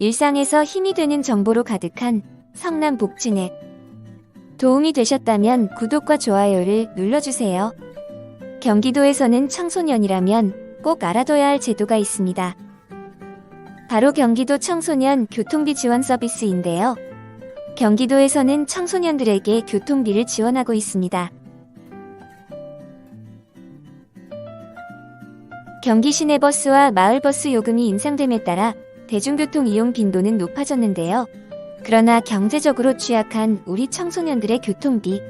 일상에서 힘이 되는 정보로 가득한 성남 복지넷. 도움이 되셨다면 구독과 좋아요를 눌러주세요. 경기도에서는 청소년이라면 꼭 알아둬야 할 제도가 있습니다. 바로 경기도 청소년 교통비 지원 서비스인데요. 경기도에서는 청소년들에게 교통비를 지원하고 있습니다. 경기 시내버스와 마을버스 요금이 인상됨에 따라 대중교통 이용 빈도는 높아졌는데요. 그러나 경제적으로 취약한 우리 청소년들의 교통비.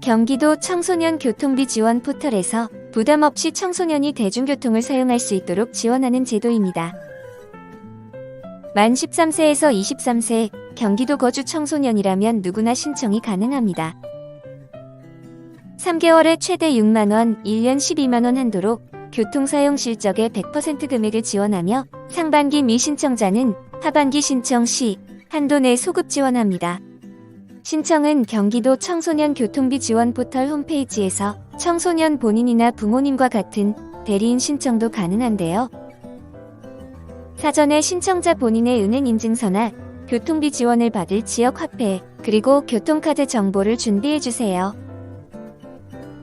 경기도 청소년 교통비 지원 포털에서 부담 없이 청소년이 대중교통을 사용할 수 있도록 지원하는 제도입니다. 만 13세에서 23세 경기도 거주 청소년이라면 누구나 신청이 가능합니다. 3개월에 최대 6만원, 1년 12만원 한도로 교통 사용 실적의 100% 금액을 지원하며 상반기 미신청자는 하반기 신청 시 한도 내 소급 지원합니다. 신청은 경기도 청소년 교통비 지원 포털 홈페이지에서 청소년 본인이나 부모님과 같은 대리인 신청도 가능한데요. 사전에 신청자 본인의 은행 인증서나 교통비 지원을 받을 지역 화폐, 그리고 교통카드 정보를 준비해 주세요.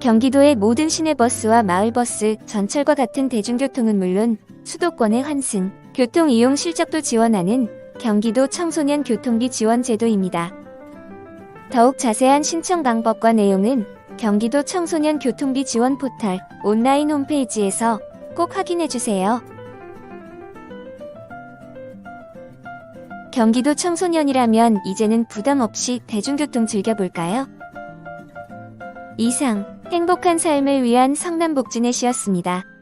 경기도의 모든 시내버스와 마을버스, 전철과 같은 대중교통은 물론 수도권의 환승, 교통 이용 실적도 지원하는 경기도 청소년 교통비 지원 제도입니다. 더욱 자세한 신청 방법과 내용은 경기도 청소년 교통비 지원 포털 온라인 홈페이지에서 꼭 확인해 주세요. 경기도 청소년이라면 이제는 부담 없이 대중교통 즐겨볼까요? 이상 행복한 삶을 위한 성남복지넷이었습니다.